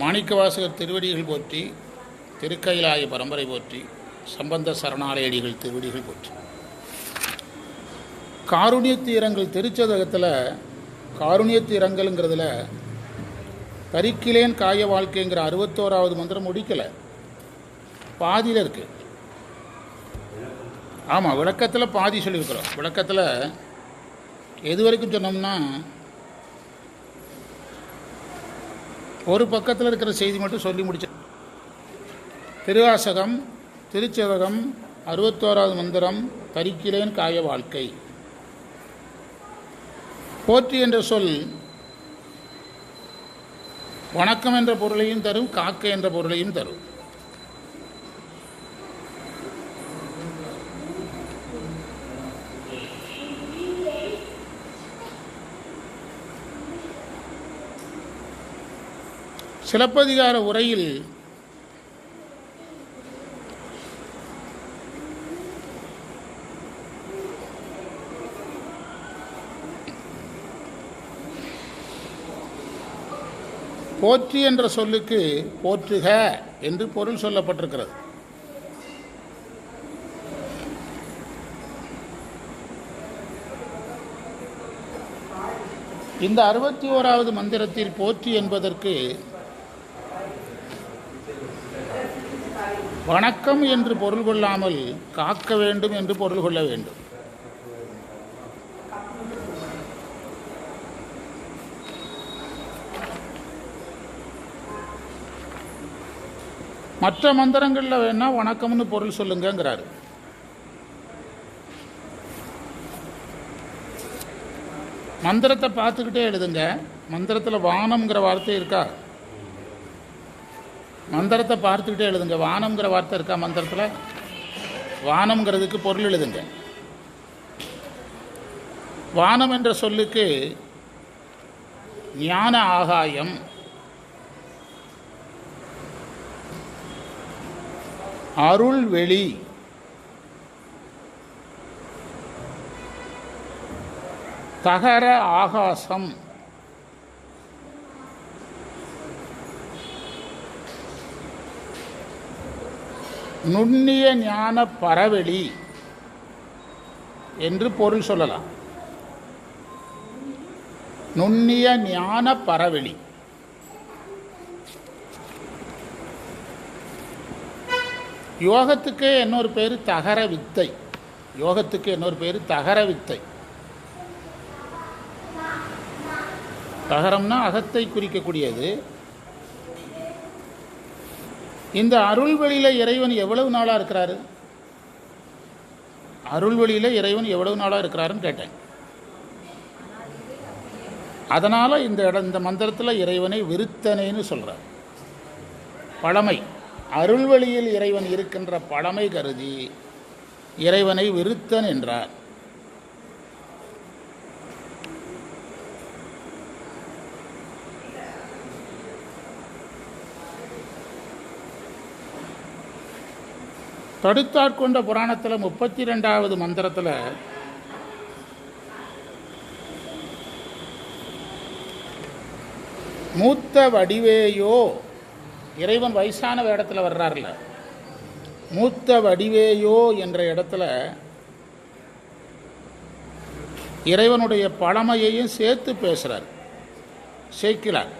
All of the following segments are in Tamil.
மாணிக்கவாசகர் திருவடிகள் போற்றி திருக்கையிலாய பரம்பரை போற்றி சம்பந்த சரணாலயடிகள் திருவடிகள் போற்றி. காருண்ய தீரங்கள் திருச்சதகத்தில் காருண்ய தீரங்கள்ங்கிறதுல தரிக்கிலேன் காய வாழ்க்கைங்கிற அறுபத்தோராவது மந்திரம் முடிக்கலை. பாதியில் இருக்கு. ஆமாம் விளக்கத்தில் பாதி சொல்லியிருக்கிறோம். விளக்கத்தில் எது வரைக்கும் சொன்னோம்னா ஒரு பக்கத்தில் இருக்கிற செய்தி மட்டும் சொல்லி முடிச்ச. திருவாசகம் திருச்சதகம் அறுபத்தோராவது மந்திரம் தரிக்கிலேன் காய வாழ்க்கை. போற்றி என்ற சொல் வணக்கம் என்ற பொருளையும் தரும் காக்க என்ற பொருளையும் தரும். சிலப்பதிகார உரையில் போற்றி என்ற சொல்லுக்கு போற்றுக என்று பொருள் சொல்லப்பட்டிருக்கிறது. இந்த அறுபத்தி ஓராவது மந்திரத்தில் போற்றி என்பதற்கு வணக்கம் என்று பொருள் கொள்ளாமல் காக்க வேண்டும் என்று பொருள் கொள்ள வேண்டும். மற்ற மந்திரங்களில் வேணா வணக்கம்னு பொருள் சொல்லுங்கிறாரு மந்திரத்தை பார்த்துக்கிட்டே எழுதுங்க. மந்திரத்தில் வானம்ங்கிற வார்த்தை இருக்கா? மந்திரத்தை பார்த்துக்கிட்டே எழுதுங்க. வானம்ங்கிற வார்த்தை இருக்கா மந்திரத்தில்? வானம்ங்கிறதுக்கு பொருள் எழுதுங்க. வானம் என்ற சொல்லுக்கு ஞான ஆகாயம். அருள் வெளி. தகர ஆகாசம். நுண்ணிய ஞான பரவெளி என்று பொருள் சொல்லலாம். நுண்ணிய ஞான பரவெளி. யோகத்துக்கு இன்னொரு பேர் தகர வித்தை. யோகத்துக்கு இன்னொரு பேர் தகர வித்தை. தகரம்னா அகத்தை குறிக்கக்கூடியது. இந்த அருள்வெளியில் இறைவன் எவ்வளவு நாளாக இருக்கிறாரு? அருள்வெளியில் இறைவன் எவ்வளவு நாளாக இருக்கிறாருன்னு கேட்டேன். அதனால் இந்த இடம் இந்த மந்திரத்தில் இறைவனை விருத்தனைன்னு சொல்கிறார் பழமை. அருள்வெளியில் இறைவன் இருக்கின்ற பழமை கருதி இறைவனை விருத்தன் என்றார். தடுத்தாட்கொண்ட புராணத்தில் முப்பத்தி ரெண்டாவது மந்திரத்தில் மூத்த வடிவேயோ இறைவன் வயசான இடத்துல வர்றார்ல. மூத்த வடிவேயோ என்ற இடத்துல இறைவனுடைய பழமையையும் சேர்த்து பேசுகிறார் சேர்க்கிறார்.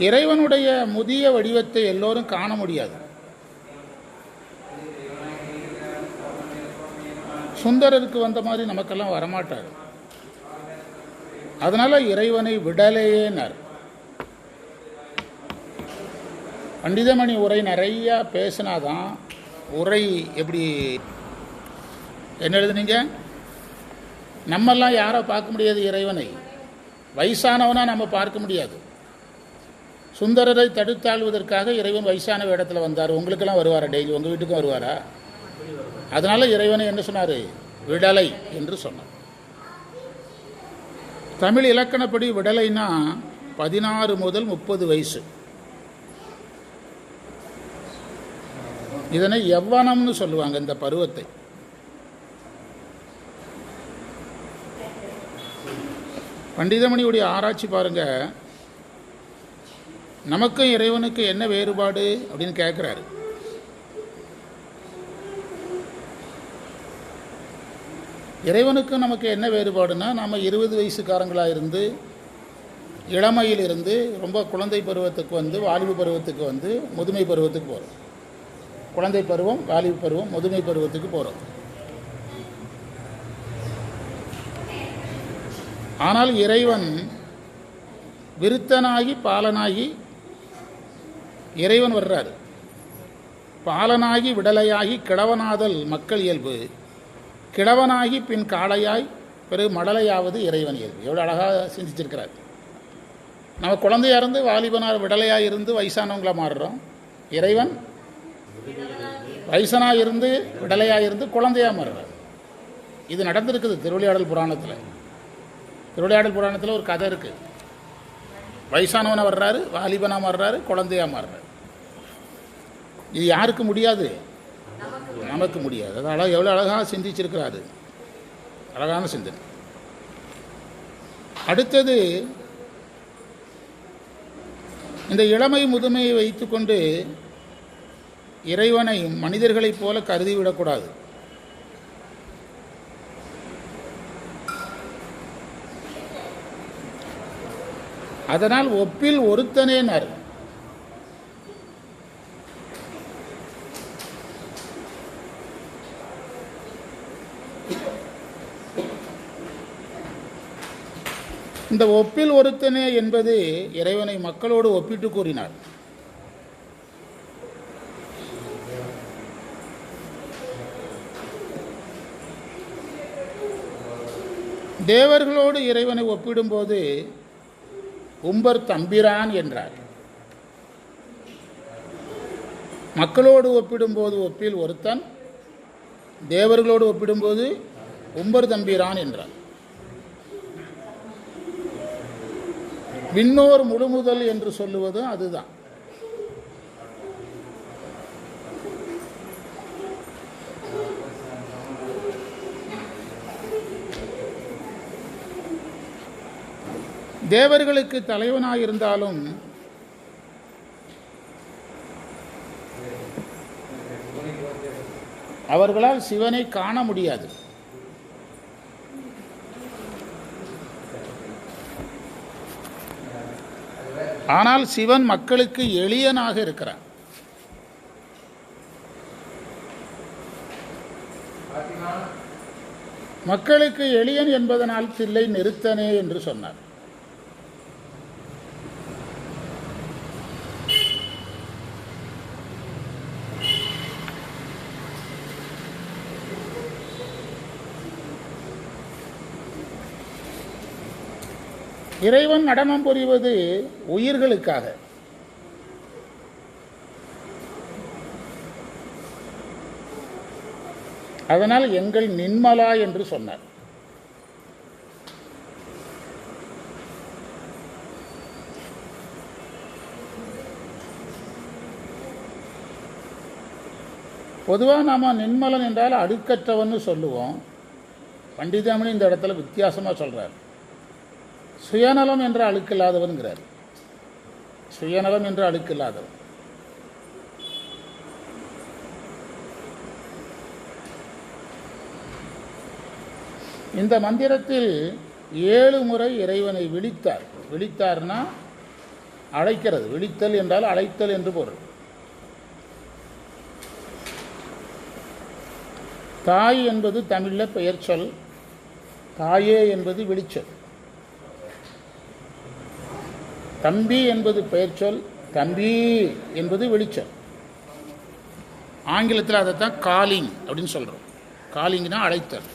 இறைவனுடைய முதிய வடிவத்தை எல்லோரும் காண முடியாது. சுந்தரருக்கு வந்த மாதிரி நமக்கெல்லாம் வரமாட்டார். அதனால இறைவனை விடலையேனார் பண்டிதமணி உரை நிறையா பேசினாதான் உரை எப்படி என்ன எழுதுனீங்க? நம்மெல்லாம் யாரை பார்க்க முடியாது இறைவனை? வயசானவனா நம்ம பார்க்க முடியாது. சுந்தரரை தடுத்தாழ்வதற்காக இறைவன் வயசான இடத்துல வந்தார். உங்களுக்கெல்லாம் வருவாரா டெய்லி? உங்கள் வீட்டுக்கும் வருவாரா? அதனால் இறைவனை என்ன சொன்னார்? விடலை என்று சொன்னார். தமிழ் இலக்கணப்படி விடலைன்னா பதினாறு முதல் முப்பது வயசு. இதனை எவ்வனம்னு சொல்லுவாங்க இந்த பருவத்தை. பண்டிதமணியுடைய ஆராய்ச்சி பாருங்கள் நமக்கும் இறைவனுக்கும் என்ன வேறுபாடு அப்படின்னு கேட்குறாரு இறைவனுக்கும் நமக்கு என்ன வேறுபாடுனா நம்ம இருபது வயசுக்காரங்களாக இருந்து இளமையிலிருந்து ரொம்ப குழந்தை பருவத்துக்கு வந்து வாலிபு பருவத்துக்கு வந்து முதுமை பருவத்துக்கு போகிறோம் குழந்தை பருவம் வாலிபு பருவம் முதுமை பருவத்துக்கு போகிறோம் ஆனால் இறைவன் விருத்தனாகி பாலனாகி இறைவன் வர்றாரு. பாலனாகி விடலையாகி கிழவனாதல் மக்கள் இயல்பு. கிழவனாகி பின் காளையாய் பிறகு மடலையாவது இறைவன் இயல்பு. எவ்வளோ அழகாக சிந்திச்சிருக்கிறார். நம்ம குழந்தையாக இருந்து வாலிபனார் விடலையாக இருந்து வயசானவங்களாக மாறுறோம். இறைவன் வயசனாக இருந்து விடலையாக இருந்து குழந்தையாக மாறுறார். இது நடந்திருக்குது திருவிளையாடல் புராணத்தில். திருவிளையாடல் புராணத்தில் ஒரு கதை இருக்குது வயசானவனை வர்றாரு வாலிபனாக மாறுறாரு குழந்தையா மாறுறாரு. இது யாருக்கு முடியாது? நமக்கு முடியாது. அது அழகாக எவ்வளோ அழகாக சிந்திச்சிருக்கிறாரு. அழகான சிந்தனை. அடுத்தது இந்த இளமை முதுமையை வைத்துக்கொண்டு இறைவனை மனிதர்களைப் போல கருதிவிடக்கூடாது. அதனால் ஒப்பில் ஒருத்தனேனார். இந்த ஒப்பில் ஒருத்தனே என்பது இறைவனை மக்களோடு ஒப்பிட்டு கூறினார். தேவர்களோடு இறைவனை ஒப்பிடும்போது உம்பர் தம்பிரான் என்றார். மக்களோடு ஒப்பிடும்போது ஒப்பில் ஒருத்தன் தேவர்களோடு ஒப்பிடும்போது உம்பர் தம்பிரான் என்றார். விண்ணோர் முழுமுதல் என்று சொல்லுவதும் அதுதான். தேவர்களுக்கு தலைவனாயிருந்தாலும் அவர்களால் சிவனை காண முடியாது. ஆனால் சிவன் மக்களுக்கு எளியனாக இருக்கிறான் மக்களுக்கு எளியன் என்பதனால் தில்லை நிறுத்தனே என்று சொன்னார். இறைவன் நடனம் புரிவது உயிர்களுக்காக. அதனால் எங்கள் நின்மலா என்று சொன்னார். பொதுவாக நாம் நின்மலன் என்றால் அடுக்கற்றவன்னு சொல்லுவோம். பண்டிதாமணி இந்த இடத்துல வித்தியாசமாக சொல்கிறார் சுயநலம் என்ற அழுக்கில்லாதவன்கிறார் சுயநலம் என்ற அழுக்கில்லாதவன். இந்த மந்திரத்தில் ஏழு முறை இறைவனை விழித்தார். விழித்தார்னா அழைக்கிறது. விழித்தல் என்றால் அழைத்தல் என்று பொருள். தாய் என்பது தமிழில் பெயர் சொல். தாயே என்பது விழிச்சொல். தம்பி என்பது பெயர்ச்சொல் தம்பி என்பது வெளிச்சொல் ஆங்கிலத்தில் அதை தான் காலிங் அப்படின்னு சொல்கிறோம் காலிங்னா அழைத்தல்.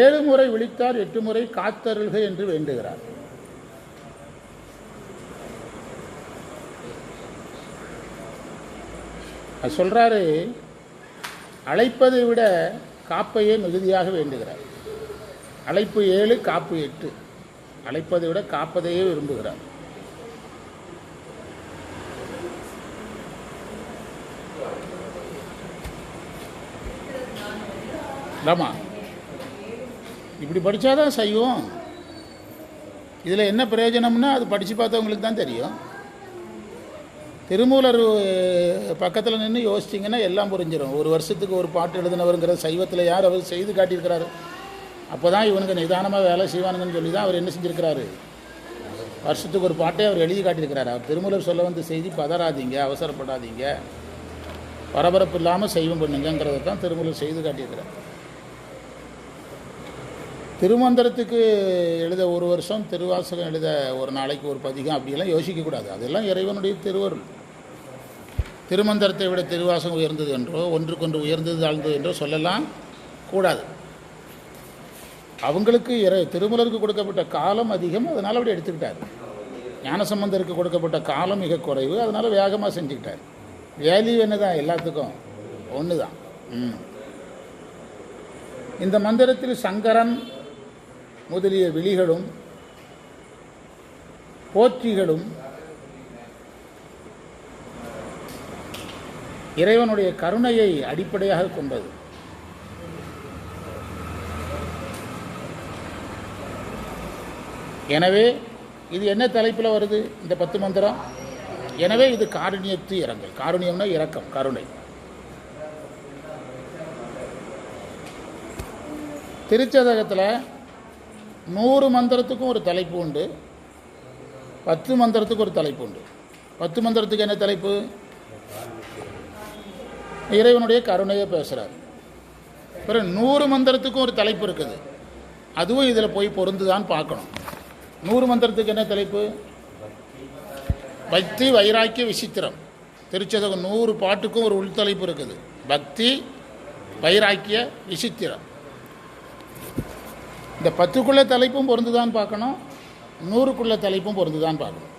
ஏழு முறை விழித்தார் எட்டு முறை காத்தருள்க என்று வேண்டுகிறார். அது சொல்றாரு அழைப்பதை விட காப்பையே மிகுதியாக வேண்டுகிறார். அழைப்பு ஏழு காப்பு எட்டு. அழைப்பதை விட காப்பதையே விரும்புகிறார். ஆமாம் இப்படி படித்தா தான் இதில் என்ன பிரயோஜனம்னா அது படித்து பார்த்தவங்களுக்கு தான் தெரியும். திருமூலர் பக்கத்தில் நின்று யோசிச்சிங்கன்னா எல்லாம் புரிஞ்சிடும் ஒரு வருஷத்துக்கு ஒரு பாட்டு எழுதினவருங்கிற சைவத்தில் யார் அவர் செய்து காட்டியிருக்கிறாரு? அப்போ தான் இவனுக்கு நிதானமாக வேலை செய்வானுங்கன்னு சொல்லி தான் அவர் என்ன செஞ்சுருக்கிறாரு? வருஷத்துக்கு ஒரு பாட்டை அவர் எழுதி காட்டியிருக்கிறார். அவர் திருமூலர் சொல்ல வந்து செய்தி பதறாதீங்க அவசரப்படாதீங்க. பரபரப்பு இல்லாமல் செய்வம் பண்ணுங்கிறத தான் திருமூலர் செய்து காட்டியிருக்கிறார். திருமந்திரத்துக்கு எழுத ஒரு வருஷம் திருவாசகம் எழுத ஒரு நாளைக்கு ஒரு பதிகம் அப்படியெல்லாம் யோசிக்கக்கூடாது அதெல்லாம் இறைவனுடைய திருவருள். திருமந்திரத்தை விட திருவாசகம் உயர்ந்தது என்றோ ஒன்றுக்கொன்று உயர்ந்தது தாழ்ந்தது என்றோ சொல்லலாம் கூடாது. அவங்களுக்கு இறை திருமலருக்கு கொடுக்கப்பட்ட காலம் அதிகம் அதனால் அப்படி எடுத்துக்கிட்டார். ஞானசம்பந்தருக்கு கொடுக்கப்பட்ட காலம் மிக குறைவு அதனால் வேகமாக செஞ்சுக்கிட்டார். வேல்யூ என்ன தான் எல்லாத்துக்கும் ஒன்று தான் இந்த மந்திரத்தில் சங்கரன் முதலிய விழிகளும் போற்றிகளும் இறைவனுடைய கருணையை அடிப்படையாக கொண்டது. எனவே இது என்ன தலைப்பில் வருது? இந்த பத்து மந்திரம்? எனவே இது காருண்யத்து இரங்கல். காருண்யம்னா இரக்கம் கருணை. திருச்சதகத்தில் நூறு மந்திரத்துக்கும் ஒரு தலைப்பு உண்டு. பத்து மந்திரத்துக்கு ஒரு தலைப்பு உண்டு. பத்து மந்திரத்துக்கு என்ன தலைப்பு? இறைவனுடைய கருணையை பேசுகிறார் பிறகு நூறு மந்திரத்துக்கும் ஒரு தலைப்பு இருக்குது. அதுவும் இதில் போய் பொருந்துதான்னு பார்க்கணும். நூறு மந்திரத்துக்கு என்ன தலைப்பு? பக்தி வைராக்கிய விசித்திரம். திருச்சதகம் நூறு பாட்டுக்கும் ஒரு உள்தலைப்பு இருக்குது. பக்தி வைராக்கிய விசித்திரம். இந்த பத்துக்குள்ள தலைப்பும் பொருந்துதான் பார்க்கணும் நூறுக்குள்ள தலைப்பும் பொருந்துதான் பார்க்கணும்.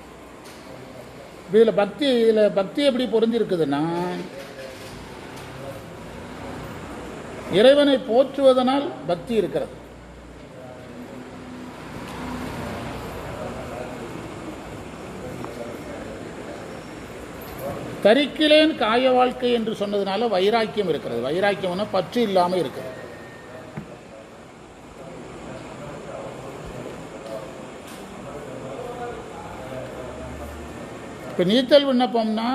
இதில் பக்தி இதில் பக்தி எப்படி பொருந்திருக்குதுன்னா இறைவனை போற்றுவதனால் பக்தி இருக்கிறது. தரிக்கிலேன் காய வாழ்க்கை என்று சொன்னதுனால வைராக்கியம் இருக்கிறது. வைராக்கியம்னா பற்று இல்லாமல் இருக்கிறது. இப்போ நீத்தல் விண்ணப்பம்னா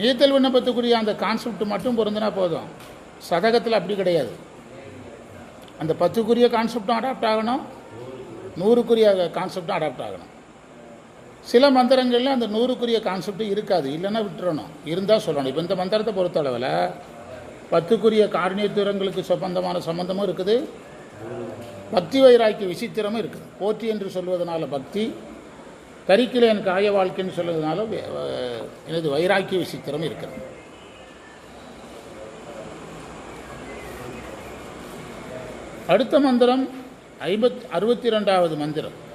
நீத்தல் விண்ணப்பத்துக்குரிய அந்த கான்செப்ட் மட்டும் பொருந்தினா போதும். சதகத்தில் அப்படி கிடையாது. அந்த பத்துக்குரிய கான்செப்டும் அடாப்ட் ஆகணும். நூறுக்குரிய கான்செப்டும் அடாப்ட் ஆகணும். சில மந்திரங்களில் அந்த நூறுக்குரிய கான்செப்ட் இருக்காது. இல்லைன்னா விட்டுறணும். இருந்தால் சொல்லணும். இப்போ இந்த மந்திரத்தை பொறுத்தளவில் பத்துக்குரிய காரணியத்துவங்களுக்கு சம்பந்தமான சம்பந்தமும் இருக்குது. பக்தி வைராக்கிய விசித்திரமும் இருக்குது. போற்றி என்று சொல்வதனால பக்தி கரிக்கிலேன் காய வாழ்க்கைன்னு சொல்வதனால வே- எனது வைராக்கிய விசித்திரம் இருக்கிறது. அடுத்த மந்திரம் ஐம்பத் அறுபத்தி ரெண்டாவது மந்திரம்.